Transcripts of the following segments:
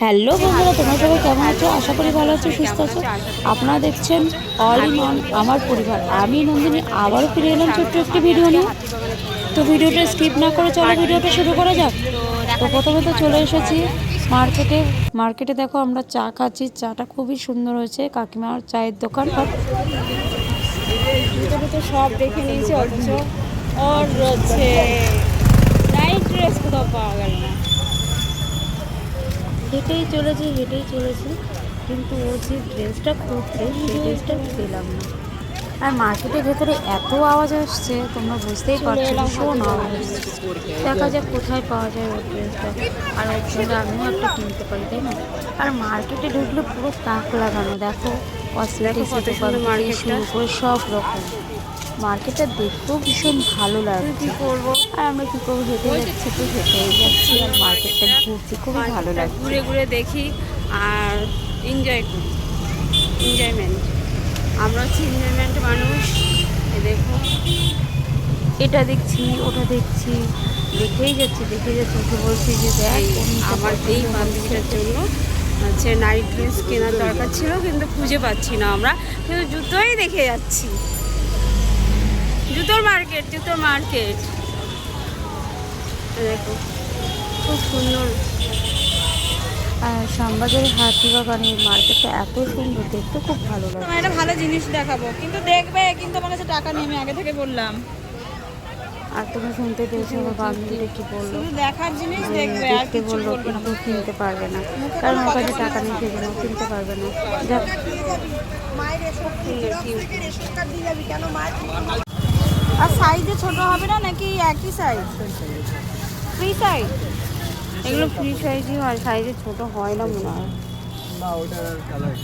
Hello বন্ধুরা, তোমরা সবাই কেমন আছো? আশা করি ভালো আছো, সুস্থ আছো। আপনারা দেখছেন অল ইন অন আমার পরিবার। আমি নন্দিনী, আবারও ফিরে এলাম ছোট্ট একটি ভিডিও নিয়ে। তো ভিডিওটা স্কিপ না করে চলো ভিডিওটা শুরু করা যাক। তো প্রথমে তো চলে এসেছি মার্কেটে মার্কেটে দেখো, আমরা চা খাচ্ছি। চাটা খুবই সুন্দর হয়েছে কাকিমার চায়ের দোকান। সব দেখে নিয়েছি অথচ। হচ্ছে ড্রেস পাওয়া গেল না। হেঁটেই চলেছি হেঁটেই চলেছি। কিন্তু ও যে ড্রেসটা খুঁজছে সেই ড্রেসটা পেলাম না। আর মার্কেটের ভেতরে এত আওয়াজ আসছে তোমরা বুঝতেই পারছ ভীষণ আওয়াজ দেখা যাক কোথায় পাওয়া যায় ওর ড্রেসটা। আর ওর সঙ্গে আমিও একটা কিনতে পারি তাই না? আর মার্কেটে ঢুকলে পুরো তাক লাগানো দেখো। কসমেটিক্স থেকে শুরু করে সব রকম। মার্কেটটা দেখতেও ভীষণ ভালো লাগছে। কি করব? আর আমরা কী করব? হেঁটে যাচ্ছি তো হেঁটেই যাচ্ছি আর মার্কেটটা ঘুরছি খুবই ভালো লাগছে। ঘুরে ঘুরে দেখি আর এনজয় করি। এনজয়মেন্ট আমরা হচ্ছে এনজয়মেন্ট মানুষ। দেখো। এটা দেখছি ওটা দেখছি। দেখেই যাচ্ছি দেখেই যাচ্ছি। ওকে বলছি যে দেখ আমার এই বান্ধবীটার জন্য হচ্ছে নাইট ড্রেস কেনার দরকার ছিল কিন্তু খুঁজে পাচ্ছি না আমরা। কিন্তু জুতোই দেখে যাচ্ছি। জুতোর মার্কেট জুতোর মার্কেট। দেখো খুব সুন্দর। আর শ্যামবাজারের হাতিবাগানের মার্কেটটা এত সুন্দর দেখতে খুব ভালো লাগে। তোমার একটা ভালো জিনিস দেখাবো। কিন্তু দেখবে কিন্তু আমার কাছে টাকা নেই আমি আগে থেকে বললাম। আর তুমি শুনতে পেয়েছ আমার বান্ধবীটা কি বলল? দেখার জিনিস দেখবে আর কিছু বলল কিন্তু কিনতে পারবে না। কারণ ওর কাছে টাকা নেই সেই জন্য কিনতে পারবে না। যাক। আর সাইজে ছোট হবে না নাকি একই সাইজ ফ্রি সাইজ এগুলো ফ্রি সাইজই হয় সাইজে ছোট হয় না মনে হয়। না ওটার কালার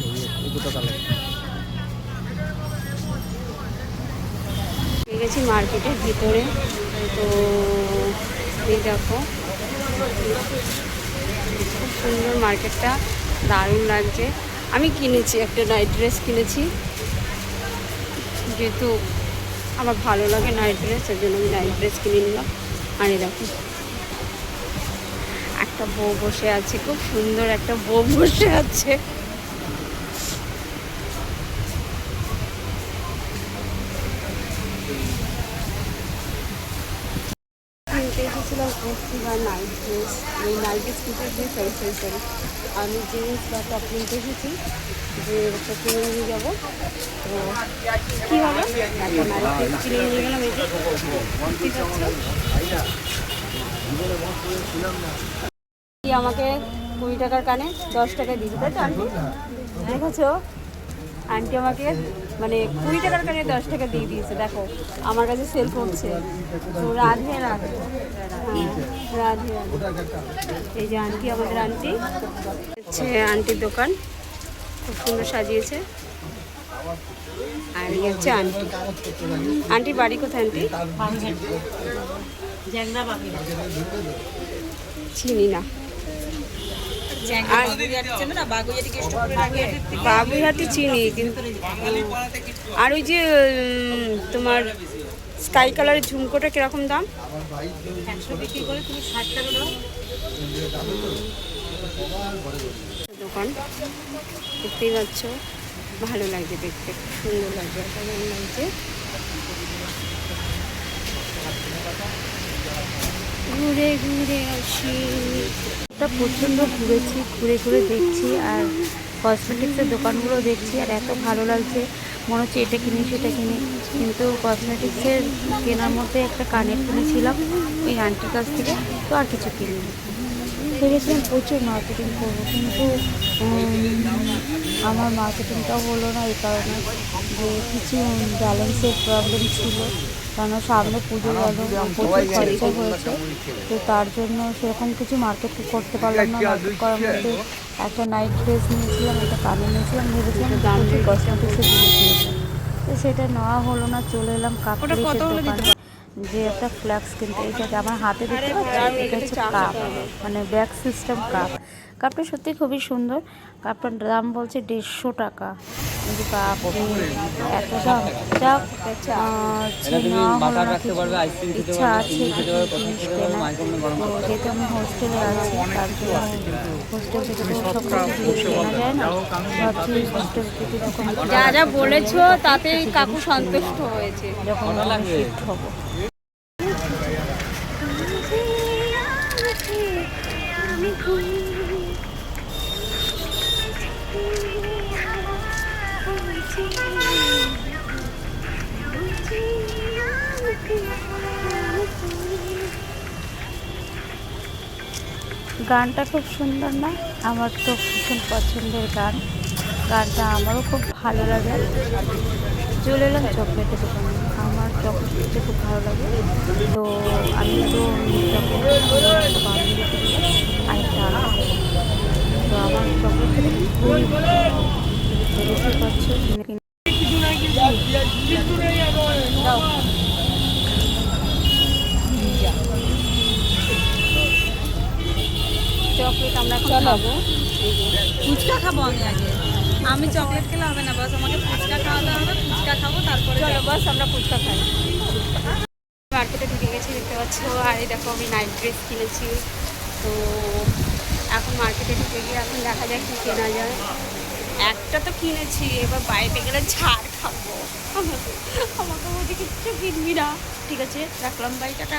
এই দুটো কালার গেছি মার্কেটের ভিতরে তো এই দেখো। খুব সুন্দর মার্কেটটা দারুণ লাগছে। আমি কিনেছি একটা নাইট ড্রেস কিনেছি। যেহেতু আমার ভালো লাগে নাইট ড্রেস এর জন্য আমি নাইট ড্রেস কিনে নিলাম। আর দেখো, একটা বউ বসে আছে, খুব সুন্দর একটা বউ বসে আছে। কিনতে এসেছিলাম নাইট ড্রেস আমি জিন্স বা টপ কিনতে এসেছি যে এটা কিনে নিয়ে যাব। তো কী হবে নাইট কিনে নিয়ে গেলাম এই আমাকে কুড়ি টাকার কানে দশ টাকা দিয়েছে তাই তো আন্টি? দেখেছ আন্টি আমাকে মানে কুড়ি টাকার কানে দশ টাকা দিয়ে দিয়েছে দেখো। আমার কাছে সেল করছে। তো রাধে রাধে। হ্যাঁ, রাধে রাধে। এই যে আন্টি আমাদের আন্টি। হচ্ছে আন্টির দোকান। খুব সুন্দর সাজিয়েছে। আর এই হচ্ছে আন্টি। আন্টির বাড়ি কোথায় আন্টি? চিনি না। বাবুইহাটি চিনি আর ওই যে তোমার স্কাই কালারের ঝুমকোটা কীরকম দাম? একশো বিক্রি করে তুমি ষাট টাকা দাও। দোকান। দেখতেই পাচ্ছ, ভালো লাগছে দেখতে, সুন্দর লাগছে অসাধারণ লাগছে। ঘুরে ঘুরে আসি। এটা প্রচণ্ড ঘুরেছি, ঘুরে ঘুরে দেখছি, আর কসমেটিক্সের দোকানগুলো দেখছি, আর এত ভালো লাগছে। মনে হচ্ছে এটা কিনি, সেটা কিনি। কিন্তু কসমেটিক্সের কেনার মধ্যে একটা কানের কিনেছিলাম ওই আন্টির কাছ থেকে, তো আর কিছু কিনিনি। ভেবেছিলাম প্রচুর মার্কেটিং করব, কিন্তু আমার মার্কেটিংটাও হলো না এই কারণে যে কিছু ব্যালেন্সের প্রবলেম ছিল কারণ সামনে পুজো গেল প্রচুর খরচা হয়েছে তো তার জন্য সেরকম কিছু মার্কেট করতে পারলাম না মার্কেট করার মধ্যে একটা নাইট ড্রেস নিয়েছিলাম একটা কানে নিয়েছিলাম ভেবেছিলাম প্রচুর কসমেটিক্সের জিনিস নিয়েছিলাম তো সেটা নেওয়া হলো না চলে এলাম কাপড়ের দোকানে। যে একটা ফ্ল্যাক্স কিনতে এই যে আমার হাতে দেখতে পাচ্ছি এটা হচ্ছে কাপ মানে ব্যাগ সিস্টেম কাপ। কাপটা সত্যি খুবই সুন্দর। কাপটার দাম বলছে দেড়শো টাকা। কিন্তু কাপ এত দাম। যা কিছু। ইচ্ছা আছে যেহেতু আমি হোস্টেলে আছি তার জন্য হোস্টেল থেকে তো সব কিছু কেনা যায় না। ভাবছি হোস্টেল থেকে যা যা বলেছ তাতেই কাকু সন্তুষ্ট হয়েছে। যখন শিফট হব। গানটা খুব সুন্দর না? আমার তো ভীষণ পছন্দের গান। গানটা আমারও খুব ভালো লাগে। চলে এলাম চকলেটের দোকানে। আমার চকলেট খেতে খুব ভালো লাগে। তো আমি তো চকলেট। তো আমার চকলেট খুবই চকলেট খাব। ফুচকা খাব আমি আগে। আমি চকলেট খেলে হবে না বাস আমাকে ফুচকা খাওয়াতে হবে ফুচকা খাব তারপরে বাস আমরা ফুচকা খাই। মার্কেটে ঢুকে গেছি দেখতে পাচ্ছ। আর এই দেখো আমি নাইট ড্রেস কিনেছি। তো এখন মার্কেটে ঢুকে গিয়ে এখন দেখা যায় কী কেনা যায়। একটা তো কিনেছি, এবার বাইরে গেলে ছাড় খাব। আমাকে বলছে কিচ্ছু কিনবি না। ঠিক আছে, রাখলাম বাইটাটা